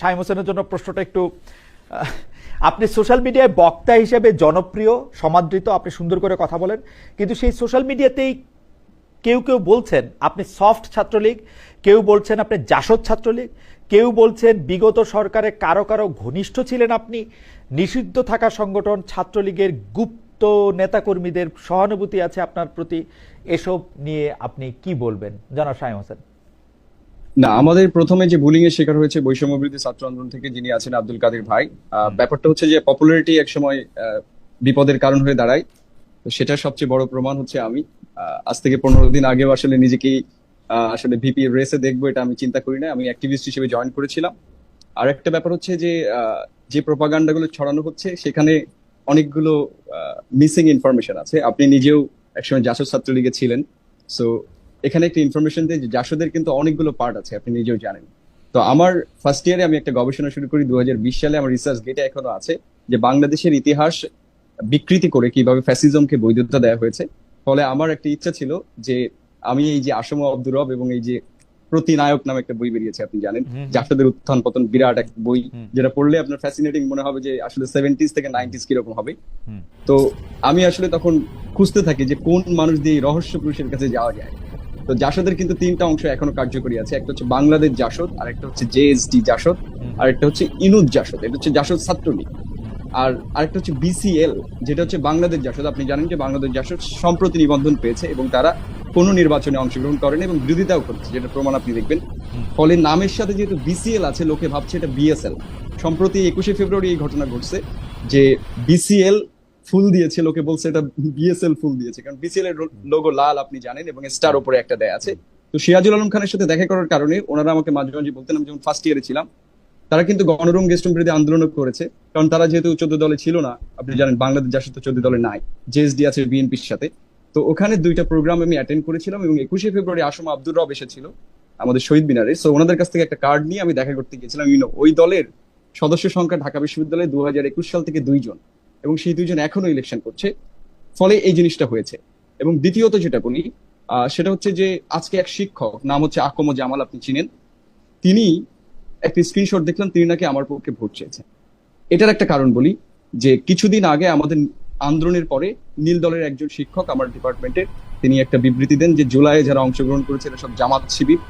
শাহিম হোসেনের জন্য প্রশ্নটা একটু আপনি সোশ্যাল মিডিয়ায় বক্তা হিসেবে জনপ্রিয়, সমাদৃত, আপনি সুন্দর করে কথা বলেন, কিন্তু সেই সোশ্যাল মিডিয়াতেই কেউ কেউ বলছেন আপনি সফট ছাত্রলীগ, কেউ বলছেন আপনি জাসদ ছাত্রলীগ, কেউ বলছেন বিগত সরকারে কারও কারও ঘনিষ্ঠ ছিলেন আপনি, নিষিদ্ধ থাকা সংগঠন ছাত্রলীগের গুপ্ত নেতাকর্মীদের সহানুভূতি আছে আপনার প্রতি, এসব নিয়ে আপনি কি বলবেন? জনাব শাহিম হোসেন। না আমাদের প্রথমে যে বুলিং এর শিকার হয়েছে বৈষম্য বিরোধী ছাত্র আন্দোলন থেকে যিনি আছেন আব্দুল কাদের ভাই ব্যাপারটা হচ্ছে যে পপুলারিটি একসময় বিপদের কারণ হয়ে দাঁড়ায়। তো সেটার সবচেয়ে বড় প্রমাণ হচ্ছে আমি। আজ থেকে পনেরো দিন আগেও আসলে নিজেকেই আসলে ভিপি রেসে দেখব এটা আমি চিন্তা করি না। আমি অ্যাক্টিভিস্ট হিসেবে জয়েন করেছিলাম। আর একটা ব্যাপার হচ্ছে যে যে প্রপাগান্ডা গুলো ছড়ানো হচ্ছে সেখানে অনেকগুলো মিসিং ইনফরমেশন আছে। আপনি নিজেও একসময় জাসদ ছাত্রলীগে ছিলেন। সো এখানে একটা ইনফরমেশন দিয়ে যে জাসদের কিন্তু অনেকগুলো পার্ট আছে আপনি নিজেও জানেন। তো আমার ফার্স্ট ইয়ারে আমি একটা গবেষণা শুরু করি দু হাজার বিশ সালে আমার রিসার্চ গেটে এখনও আছে যে বাংলাদেশের ইতিহাস বিকৃতি করে কীভাবে ফ্যাসিজমকে বৈধতা দেওয়া হয়েছে। ফলে আমার একটা ইচ্ছা ছিল যে আমি এই যে আসম আব্দুর রব এবং এই যে প্রতিনায়ক নামে একটা বই বেরিয়েছে আপনি জানেন। জাসদের উত্থান পতন বিরাট এক বই যেটা পড়লে আপনার ফ্যাসিনেটিং মনে হবে যে আসলে সেভেন্টিজ থেকে নাইনটিজ কীরকম হবে। তো আমি আসলে তখন খুঁজতে থাকি যে কোন মানুষ দিয়ে রহস্য পুরুষের কাছে যাওয়া যায়। তো জাসদের কিন্তু তিনটা অংশ এখনও কার্যকরী আছে। একটা হচ্ছে বাংলাদেশ জাসদ আর একটা হচ্ছে জেএসডি জাসদ আর একটা হচ্ছে ইনুদ জাসদ এটা হচ্ছে জাসদ ছাত্রলীগ। আর আরেকটা হচ্ছে বিসিএল যেটা হচ্ছে বাংলাদেশ জাসদ। আপনি জানেন যে বাংলাদেশ জাসদ সম্প্রতি নিবন্ধন পেয়েছে এবং তারা কোনো নির্বাচনে অংশগ্রহণ করেন এবং বিরোধিতাও করছে যেটা প্রমাণ আপনি দেখবেন। ফলে নামের সাথে যেহেতু বিসিএল আছে লোকে ভাবছে এটা বিএসএল সম্প্রতি একুশে ফেব্রুয়ারি এই ঘটনা ঘটছে যে বিসিএল ফুল দিয়েছে, লোকে বলছে এটা বিএসএল ফুল দিয়েছে, কারণ বিসিএল এর লোগো লাল আপনি জানেন এবং স্টার উপরে একটা দেয়া আছে। তো সিরাজুল আলম খানের সাথে দেখা করার কারণে ওনারা আমাকে মাঝে মাঝে বলতেন, আমি যখন ফার্স্ট ইয়ারে ছিলাম, তারা কিন্তু গণরুম গেস্টুম বিরোধী আন্দোলনও করেছে, কারণ তারা যেহেতু চোদ্দ দলে ছিল না, আপনি জানেন বাংলাদেশ জাসদ তো চোদ্দ দলে নাই জেএসডি আছে বিএনপির সাথে। তো ওখানে দুইটা প্রোগ্রাম আমি অ্যাটেন্ড করেছিলাম এবং একুশে ফেব্রুয়ারি আসম আব্দুর রব এসেছিল, আমাদের শহীদ মিনারে। সো ওনাদের কাছ থেকে একটা কার্ড নিয়ে আমি দেখা করতে গিয়েছিলাম। ইউনো ওই দলের সদস্য সংখ্যা ঢাকা বিশ্ববিদ্যালয়ে দু হাজার একুশ সাল থেকে দুইজন এবং সেই দুইজন এখনও ইলেকশন করছে। ফলে এই জিনিসটা হয়েছে। এবং দ্বিতীয়ত যেটা বলি সেটা হচ্ছে যে আজকে এক শিক্ষক, নাম হচ্ছে আকম জামাল আপনি চিনেন, তিনি একটা স্ক্রিনশট দেখলাম, তিনি নাকি আমার পক্ষে ভোট চেয়েছেন। এটার একটা কারণ বলি যে কিছুদিন আগে আমাদের আন্দোলনের পরে নীল দলের একজন শিক্ষক আমার ডিপার্টমেন্টের তিনি একটা বিবৃতি দেন যে জুলাইয়ে যারা অংশগ্রহণ করেছে এরা সব জামাত শিবির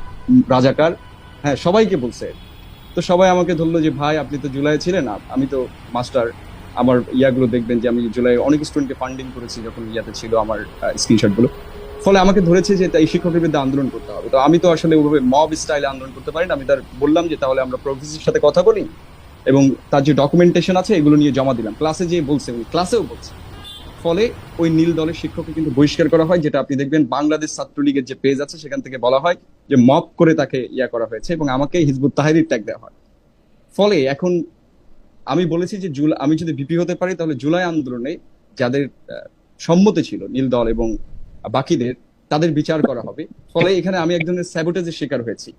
রাজাকার। হ্যাঁ সবাইকে বলছে। তো সবাই আমাকে ধরলো যে, ভাই, আপনি তো জুলাই ছিলেন আমি তো মাস্টার আমার ইয়াগুলো দেখবেন যে আমি জুলাই, অনেক স্টুডেন্টকে ফান্ডিং করেছি যখন ইয়াতে ছিল আমার স্ক্রিনশটগুলো ফলে আমাকে ধরেছে যে এই শিক্ষকের বিরুদ্ধে আন্দোলন করতে হবে। তো আমি তো আসলে ওভাবে মব স্টাইলে আন্দোলন করতে পারি না। আমি তার বললাম যে তাহলে আমরা প্রফেসরের সাথে কথা বলি এবং তার যে ডকুমেন্টেশন আছে এগুলো নিয়ে জমা দিলাম। ক্লাসে যে বলছে উনি ক্লাসেও বলছে। ফলে ওই নীল দলের শিক্ষককে কিন্তু বহিষ্কার করা হয়, যেটা আপনি দেখবেন বাংলাদেশ ছাত্রলীগের যে পেজ আছে, সেখান থেকে বলা হয় যে মব করে তাকে ইয়া করা হয়েছে এবং আমাকে হিজবুত তাহারির ট্যাগ দেওয়া হয়। ফলে এখন আমি বলেছি যে জুলাই আমি যদি ভিপি হতে পারি তাহলে জুলাই আন্দোলনে যাদের সম্মতি ছিল নীল দল এবং বাকিদের তাদের বিচার করা হবে। ফলে এখানে আমি এক ধরনের স্যাবোটেজের শিকার হয়েছি।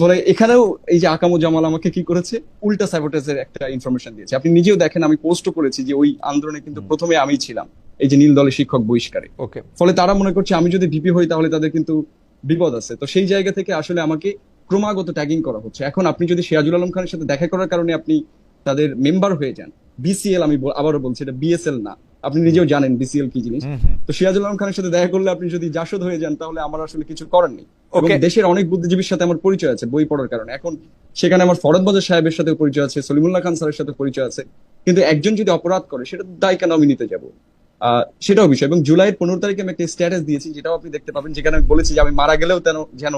ফলে এখানেও এই যে আকামু জামাল আমাকে কি করেছে? উল্টা স্যাবোটেজের একটা ইনফরমেশন দিয়েছে। আপনি নিজেও দেখেন আমি পোস্টও করেছি যে ওই আন্দোলনে কিন্তু প্রথমে আমি ছিলাম এই যে নীল দলের শিক্ষক বহিষ্কারে। ওকে ফলে তারা মনে করছে আমি যদি ভিপি হই তাহলে তাদের কিন্তু বিপদ আছে। তো সেই জায়গা থেকে আসলে আমাকে ক্রমাগত ট্যাগিং করা হচ্ছে। এখন আপনি যদি সিরাজুল আলম খানের সাথে দেখা করার কারণে আপনি তাদের মেম্বার হয়ে যান বিসিএল আমি আবারও বলছি এটা বিএসএল না। আপনি নিজেও জানেন বিসিএল কি জিনিস। তো সিরাজুল আলম খানের সাথে দেখা করলে আপনি যদি জাসদ হয়ে যান তাহলে আমার আসলে কিছু করার নেই। এবং দেশের অনেক বুদ্ধিজীবীর সাথে আমার পরিচয় আছে বই পড়ার কারণে। এখন সেখানে আমার ফরদ বাজার সাহেবের সাথে পরিচয় আছে সলিমুল্লাহ খান স্যারের সাথে পরিচয় আছে। কিন্তু একজন যদি অপরাধ করে সেটা দায় কেন আমি নিতে যাব। আহ, সেটাও বিষয়। এবং জুলাইয়ের পনেরো তারিখে আমি একটা স্ট্যাটাস দিয়েছি যেটাও আপনি দেখতে পাবেন। যেখানে আমি বলেছি যে আমি মারা গেলেও যেন যেন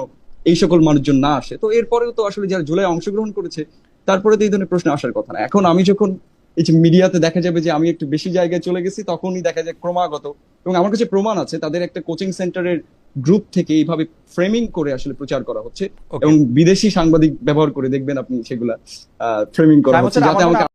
এই সকল মানুষজন না আসে তো এরপরেও তো আসলে যারা জুলাই অংশগ্রহণ করেছে তারপরে তো এই ধরনের প্রশ্ন আসার কথা না এখন আমি যখন এই যে মিডিয়াতে দেখা যাবে যে আমি একটু বেশি জায়গায় চলে গেছি তখনই দেখা যায় ক্রমাগত এবং আমার কাছে প্রমাণ আছে তাদের একটা কোচিং সেন্টারের গ্রুপ থেকে এইভাবে ফ্রেমিং করে আসলে প্রচার করা হচ্ছে. এবং বিদেশি সাংবাদিক ব্যবহার করে দেখবেন আপনি সেগুলা ফ্রেমিং করা হচ্ছে যাতে আমাকে